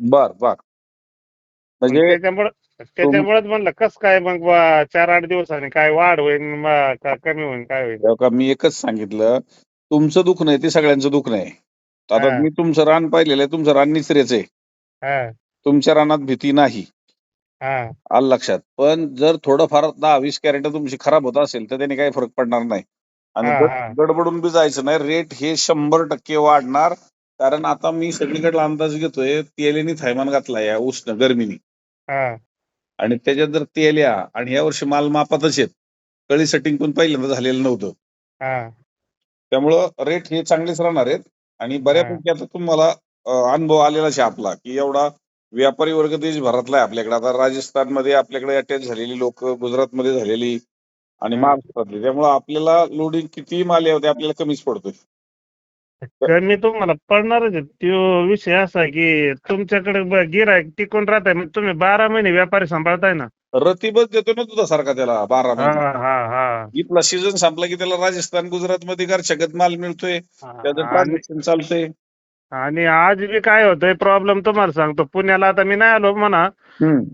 बर बर. म्हणजे त्याच्यामुळे त्याच्यामुळेच म्हणलं कस काय मग बा चार आठ दिवसांनी काय वाढ होईल का कमी होईल काय होईल तेव्हा का मी एकच सांगितलं तुमचं दुःख नाही ते सगळ्यांचं दुःख नाही आता हा. मी तुमचं रान पाहिलेलं आहे तुमचं रान निचरेच आहे. हा. तुमच्या रानात भीती नाही. हा. आलं लक्षात. पण जर थोडंफार दहा वीस कॅरेट तुमची खराब होत असेल तर त्याने काही फरक पडणार नाही. आणि हा, गड- हा. गडबडून बी जायचं नाही. रेट हे शंभर टक्के वाढणार. कारण आता मी सगळीकडला अंदाज घेतोय तेलेनी थैमान घातला या उष्ण गरमीनी. आणि त्याच्यात जर तेल या आणि या वर्षी माल मापातच आहेत. कळी सेटिंग पण पहिल्यांदा झालेलं नव्हतं. हा. त्यामुळं रेट हे चांगलेच राहणार आहेत. आणि बऱ्यापैकी आता तुम्हाला अनुभव आलेलाच आहे आपला की एवढा व्यापारी वर्ग देशभरातला आहे आपल्याकडे. आता राजस्थानमध्ये आपल्याकडे अटॅच झालेली लोक गुजरातमध्ये झालेली आणि. महाराष्ट्रातली. त्यामुळं आपल्याला लोडिंग किती माल यावं ते आपल्याला कमीच पडतोय. कमी तुम्हाला पडणारच आहे. तो विषय असा आहे की तुमच्याकडे गिऱ्हाईक टिकून राहत आहे म्हणजे तुम्ही बारा महिने व्यापारी सांभाळताय ना? रतीबच देतो ना तुझा सारखा त्याला बारा हा महिने. हा हा. इथला सीझन संपला की त्याला राजस्थान गुजरातमध्ये घरच्यागत माल मिळतोय. त्याचं आणि ट्रान्झॅक्शन चालतंय. आणि आज बी काय होतंय प्रॉब्लेम तुम्हाला सांगतो. पुण्याला आता मी नाही आलो म्हणा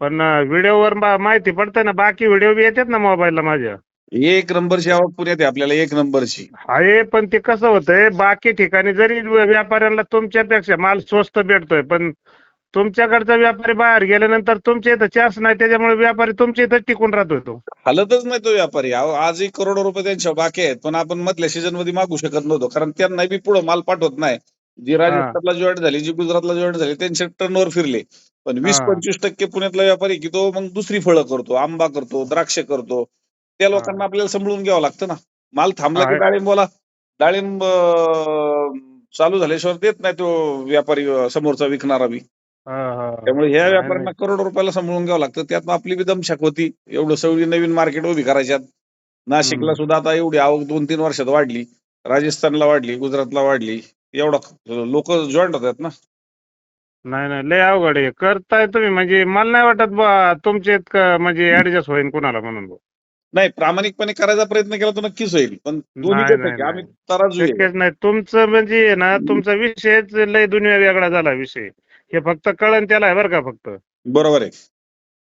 पण व्हिडिओवर माहिती पडतंय ना बाकी व्हिडिओ बी येतात ना मोबाईलला माझ्या. एक नंबरची आवक पुण्यात आहे आपल्याला एक नंबरची आहे पण ते कसं होतंय बाकी ठिकाणी जरी व्यापाऱ्यांना तुमच्यापेक्षा माल स्वस्त भेटतोय पण तुमच्याकडचा व्यापारी बाहेर गेल्यानंतर तुमच्या इथं चान्स नाही त्याच्यामुळे व्यापारी तुमच्या इथं टिकून राहतोय तो. हालतच नाही तो व्यापारी. अहो, आजही करोडो रुपये त्यांच्या बाकी आहेत पण आपण मधल्या सीझनमध्ये मागू शकत नव्हतो कारण त्यांना बी पुढे माल पाठवत नाही. जी राजस्थानला जॉईन झाली जी गुजरातला जॉईन झाली त्यांचे टर्नओव्हर फिरले. पण वीस हा. पंचवीस टक्के पुण्यातला व्यापारी की तो मग दुसरी फळं करतो आंबा करतो द्राक्ष करतो. त्या लोकांना आपल्याला सांभाळून घ्यावं लागतं ना. माल थांबला की. डाळिंबाला डाळिंब चालू झाल्याशिवाय देत नाही तो व्यापारी समोरचा विकणारा बी. हा, हा. त्यामुळे ह्या व्यापाऱ्यांना करोडो रुपयाला सांभाळून घ्यावं लागतं. त्यात आपली बी दमछाक होती. एवढं सगळी नवीन मार्केट उभी करायच्यात. नाशिकला. सुद्धा आता एवढी आवक दोन तीन वर्षात वाढली. राजस्थानला वाढली गुजरातला वाढली. एवढा लोक जॉईंट होतात ना. नाही नाही. लय अवघड आहे. करताय तुम्ही. म्हणजे मला नाही वाटत बा तुमचे म्हणजे ऍडजस्ट होईल कुणाला म्हणून. नाही प्रामाणिकपणे करायचा प्रयत्न केला तर नक्कीच होईल पण दोन्ही नाही, कसं आहे की नाही, आम्ही तराजू आहे. शक्यच नाही. तुमचं म्हणजे आहे ना तुमचा विषयच लय दुनिया वेगळा झाला विषय. हे फक्त कळण त्याला आहे बरं का फक्त. बरोबर आहे.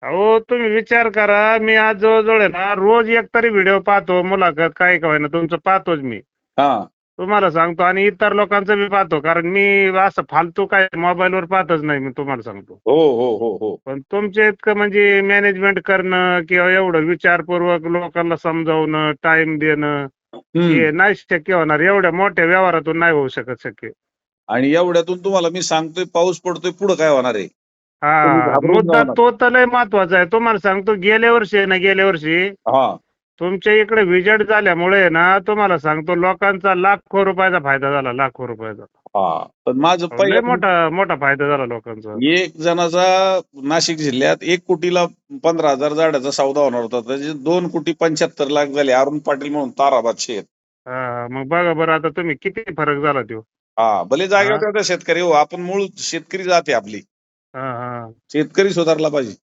अहो तुम्ही विचार करा मी आज जवळजवळ आहे ना रोज एक तरी व्हिडिओ पाहतो मुलाखत काय काय ना तुमचं पाहतोच मी. हा. तुम्हाला सांगतो आणि इतर लोकांचं बी पाहतो कारण मी असं फालतू काय मोबाईलवर पाहतच नाही मी तुम्हाला सांगतो. हो हो हो हो. पण तुमच्या इतकं म्हणजे मॅनेजमेंट करणं किंवा एवढं विचारपूर्वक लोकांना समजावणं टाइम देणं हम्म. हे नाही शक्य होणार. एवढ्या मोठ्या व्यवहारातून नाही होऊ शकत शक्य. आणि एवढ्यातून तुम्हाला मी सांगतोय पाऊस पडतोय पुढे काय होणार आहे? तुम्ही हा घाबरून मुद्दा जाऊ नका. तो तर लय महत्त्वाचा आहे. तुम्हाला सांगतो गेल्या वर्षी आहे ना गेल्या वर्षी हा. तुमच्या इकडे विजट झाल्यामुळे ना तुम्हाला सांगतो लोकांचा लाखो रुपयाचा फायदा झाला लाखो रुपयाचा. हा पण माझं लय पहिलं मोठा मोठा फायदा झाला लोकांचा. एक जणाचा नाशिक जिल्ह्यात एक कोटीला पंधरा हजार झाडाचा सौदा होणार होता त्याचे दोन कोटी पंच्याहत्तर लाख झाले अरुण पाटील म्हणून ताराबाद शेत हा मग बघा बरं आता तुम्ही किती फरक झाला तो हा भले जागेवर हा. शेतकरी हो आपण मूळ शेतकरी जाते आपली. हा हा. शेतकरी सुधारला पाहिजे.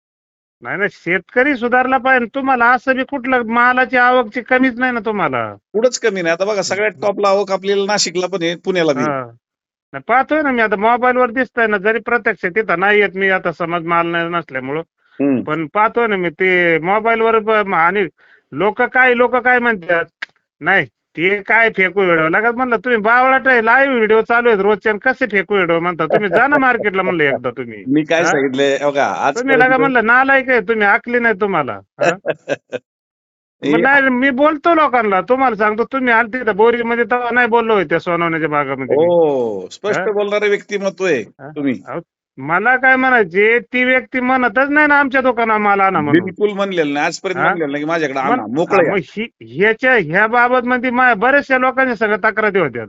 नाही ना शेतकरी सुधारला पाहिजे तुम्हाला असं बी कुठलं मालाची आवकची कमीच नाही ना तुम्हाला पुढंच कमी नाही आता बघा सगळ्यात टॉपला आवक आपल्याला नाशिकला पण आहे पुण्याला बी आहे. हा. नाही, पाहतोय ना मी आता मोबाईलवर दिसतंय ना जरी प्रत्यक्ष तिथं नाही येत मी आता समज माल नाही नसल्यामुळं हम्म. पण पाहतोय ना मी ते मोबाईलवर ब- आणि लोक काय लोक काय म्हणतात नाही ते काय फेकू व्हिडिओ लागत म्हणलं तुम्ही बावळाट आहे लाईव्ह व्हिडिओ चालू आहेत रोजचे आणि कसे फेकू व्हिडिओ म्हणता तुम्ही जा ना मार्केटला म्हणलं एकदा तुम्ही मी काय हा? सांगितलंय आज तुम्ही लागा म्हणलं नालायक आहे तुम्ही आखली नाही तुम्हाला हा? मग नाही मी बोलतो लोकांना तुम्हाला सांगतो तुम्ही आल तिथं बोरीमध्ये तेव्हा नाही बोललो होते सोनवण्याच्या भागामध्ये मी. हो स्पष्ट हा? बोलणारे व्यक्तिमत्व आहे हा? तुम्ही मला काय म्हणायचे ती व्यक्ती म्हणतच नाही ना आमच्या दुकानात मला आणा म्हणून. बिलकुल म्हणलेलं नाही. आजपर्यंत हा? म्हणलेलं नाही की माझ्याकडे आणा मग मोकळे मग हि- ह्याच्या ह्या बाबत मध्ये मा- बऱ्याचशा लोकांच्या सगळ्या तक्रारी होत्या.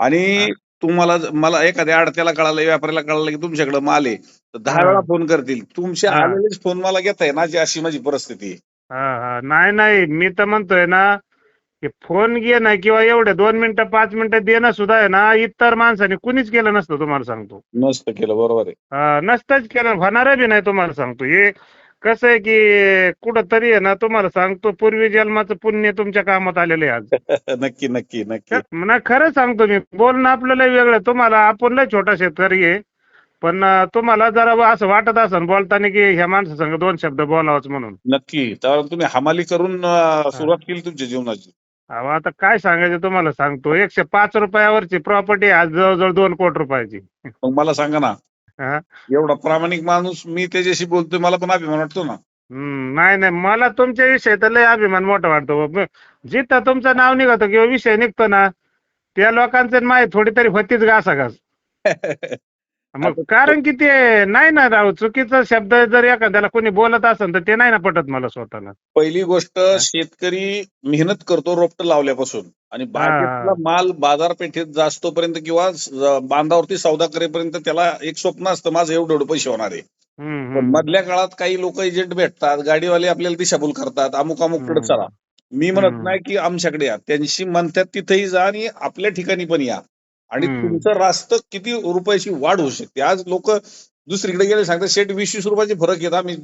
आणि तुम्हाला ज- मला एखाद्या अडत्याला कळालं व्यापाऱ्याला कळालं की तुमच्याकडे माल आहे तर दहा हा. वेळा फोन करतील. तुमचे हा. आलेलेच फोन मला घेता ना जी अशी माझी परिस्थिती आहे. हा हा. नाही नाही. मी तर म्हणतोय ना की फोन घेणं किंवा एवढे दोन मिनिटं पाच मिनिटं देणं सुद्धा आहे ना इतर माणसाने कुणीच केलं नसतं तुम्हाला सांगतो. नसतं केलं बरोबर आहे. हा, नसतंच केलं होणार बी नाही तुम्हाला सांगतो. हे कसं आहे की कुठं तरी आहे ना तुम्हाला सांगतो पूर्वी जन्माचं पुण्य तुमच्या कामात आलेलं आहे आज. नक्की नक्की नक्की. ना खरं सांगतो मी बोलणं आपलं लय वेगळं तुम्हाला आपण लय छोटा शेतकरी आहे पण अं, तुम्हाला जरा असं वाटत असेल बोलताना की ह्या माणसासंग दोन शब्द बोलावंच म्हणून. नक्की. तर तुम्ही हमाली करून अं, सुरुवात केली तुमच्या जीवनाची. अहो आता काय सांगायचं तुम्हाला? सांगतो. एकशे पाच रुपयावरची प्रॉपर्टी आज जवळजवळ दोन कोटी रुपयाची. मग मला सांगा ना. हा? एवढा प्रामाणिक माणूस मी त्याच्याशी बोलतोय मला पण अभिमान वाटतो ना. हम्म, नाही नाही. मला तुमच्याविषयी तर लय अभिमान मोठा वाटतो. जिथं तुमचं नाव निघतं किंवा विषय निघतो ना त्या लोकांचं माहीत थोडी तरी होतीच घासा घास मग कारण की ते नाही ना राव चुकीचा शब्द जर एखाद्याला कोणी बोलत असेल तर ते नाही ना पटत मला स्वतःला पहिली गोष्ट शेतकरी मेहनत करतो रोपट लावल्यापासून आणि माल बाजारपेठेत जास्तोपर्यंत किंवा बांधावरती सौदा करेपर्यंत त्याला एक स्वप्न असतं माझं एवढं एवढं पैसे होणार आहे. मधल्या काळात काही लोक एजंट भेटतात गाडीवाले आपल्याला दिशाभूल करतात अमुक अमुककडे हम्म. चला मी म्हणत. नाही की आमच्याकडे या त्यांशी म्हणतात तिथेही जा आणि आपल्या ठिकाणी पण या आणि. तुमचं रास्त किती रुपयाची वाढ होऊ शकते. आज लोक दुसरीकडे गेले सांगतात शेट वीस वीस रुपयाचे फरक येत आम्ही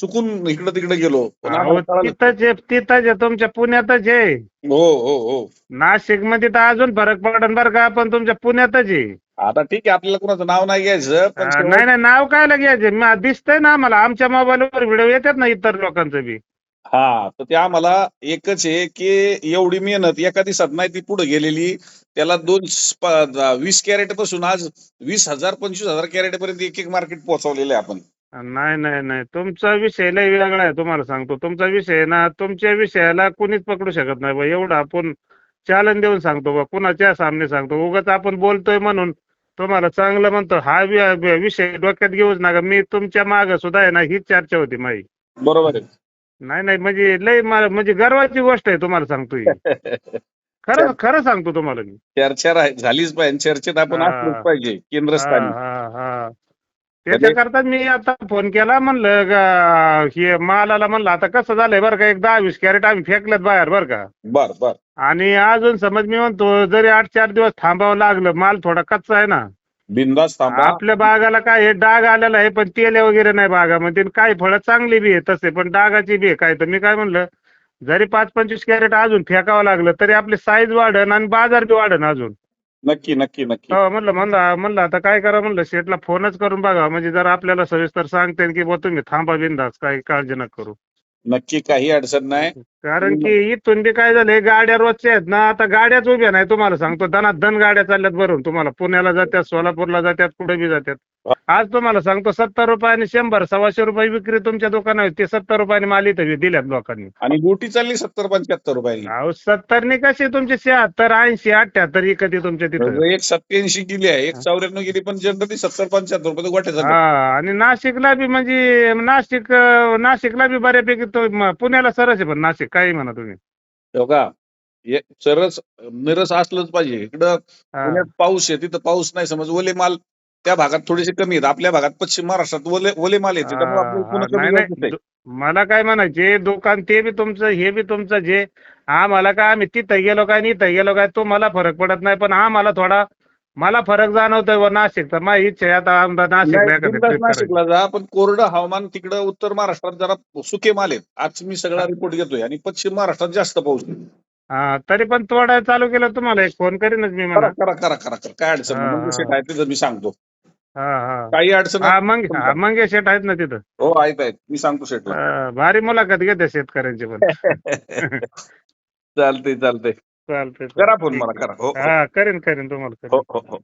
चुकून इकडे तिकडे गेलो. तिथंच आहे तुमच्या पुण्यातच आहे. हो हो हो. नाशिकमध्ये तर अजून फरक पडन बरं का पण तुमच्या पुण्यातच आहे. आता ठीक आहे आपल्याला कोणाचं नाव नाही घ्यायचं नाही नाही नाव काय घ्यायचे? दिसतंय ना आम्हाला आमच्या मोबाईलवर व्हिडिओ येतात ना इतर लोकांचं बी. हा तर ते आम्हाला एकच आहे की एवढी मेहनत एका दिवसात नाही ती पुढे गेलेली. त्याला दोन प- वीस कॅरेटपासून आज वीस हजार पंचवीस हजार कॅरेट पर्यंत एक एक मार्केट पोहोचवलेलं आहे आपण. नाही नाही नाही. तुमचा विषय लय वेगळा आहे तुम्हाला सांगतो. तुमचा विषय ना तुमच्या विषयाला कोणीच पकडू शकत नाही बा. एवढं आपण चालन देऊन सांगतो बा. कुणाच्या सामने सांगतो. उगाच आपण बोलतोय म्हणून तुम्हाला चांगलं म्हणतो. हा वि- विषय डोक्यात घेऊच नका. मी तुमच्या माग सुद्धा आहे ना हीच चर्चा होती माझी बरोबर आहे. नाही नाही म्हणजे लय मला- म्हणजे गर्वाची गोष्ट आहे तुम्हाला सांगतो ही. खरं खरं सांगतो तुम्हाला मी. चर्चा राह- झालीच पाहिजे. चर्चेत आपण हा. असलोच पाहिजे हा केंद्रस्थानी हा. हा त्याच्याकरता मी आता फोन केला म्हणलं हे मालाला म्हणलं आता कसं झालंय बरं का एक दहा वीस कॅरेट आम्ही फेकलेत बाहेर बरं का. बर बर. आणि अजून समज मी म्हणतो जरी आठ चार दिवस थांबावं लागलं माल थोडा कच्चा आहे ना बिंदास थांबा. आपल्या बागाला काय हे डाग आलेला आहे पण तेल वगैरे नाही बागामध्ये आणि काही फळं चांगली बी आहे तसे पण डागाची बी आहे काय तर. मी काय म्हणलं जरी पाच पंचवीस कॅरेट अजून फेकावं लागलं तरी आपली साईज वाढन आणि बाजार बी वाढन अजून. नक्की नक्की नक्की. हो म्हणलं म्हणलं म्हणलं आता काय करा म्हणलं शेटला फोनच करून बघा. म्हणजे जर आपल्याला सविस्तर सांगते की बुवा तुम्ही थांबा बिंदास काही काळजी नका करू. नक्की काही अडचण नाही. कारण की इथून बी काय झालंय गाड्या रोजच्या आहेत ना आता गाड्याच उभ्या नाही तुम्हाला सांगतो. दनात दन गाड्या चालल्यात भरून तुम्हाला. पुण्याला जात्यात सोलापूरला जात्यात कुठे बी जात्यात. आज तुम्हाला सांगतो सत्तर रुपये आणि शंभर सव्वाशे रुपये विक्री तुमच्या दुकानात ते सत्तर रुपयाने माल इथं दिल्यात लोकांनी. आणि गोटी चालली सत्तर पंच्याहत्तर रुपयाची अहो सत्तरनी कशी तुमचे शहात्तर ऐंशी अठ्याहत्तर इकत तुमच्या तिथं. एक सत्याऐंशी गेली आहे एक चौऱ्याण्णव गेली पण जनरली सत्तर पंच्याहत्तर रुपये गोट्या हा आणि नाशिकला बी म्हणजे नाशिक नाशिकला बी बऱ्यापैकी पुण्याला सरस आहे पण नाशिक. काही म्हणा तुम्ही? हो का? हे चरस निरस असलंच पाहिजे. इकडं हा. पुण्यात पाऊस आहे तिथं पाऊस नाही समज. ओले माल त्या भागात थोडेसे कमी आहेत. आपल्या भागात पश्चिम महाराष्ट्रात ओले ओले माल येते त्यामुळे आपल्याला हा, पुन्हा नाही कमी नाही. जायचं आहे. दु- मला काय म्हणायचे दुकान ते बी तुमचं हे बी तुमचं जे आम्हाला काय आम्ही तिथं गेलो काय आणि इथं गेलो काय तो मला फरक पडत नाही. पण आम्हाला थोडा मला फरक जाणवतोय व नाशिक तर माझी इच्छा आहे आता आमदार नाही, बिनधास्त करायची. नाशिकला जा. पण कोरडं हवामान तिकडं उत्तर महाराष्ट्रात जरा सुके माल आहेत. आज मी सगळा रिपोर्ट घेतोय आणि पश्चिम महाराष्ट्रात जास्त पाऊस आहे. हा तरी पण थोडा चालू केलं तुम्हाला. एक फोन करीनच मी करा म्हणा. करा करा करा करा. काय अडचण नाही. हा, आहे तिथं मी सांगतो. हा हा. काही अडचण हा नाही. मग हा शेट आहेत ना तिथं? हो आहेत आहेत. मी सांगतो शेटला हा, भारी मुलाखत घेते शेतकऱ्यांची पण. चालतंय चालतंय. चालतंय करा. फोन मला करा. हो हो. हा करीन करीन. तुम्हाला करीन. हो हो हो.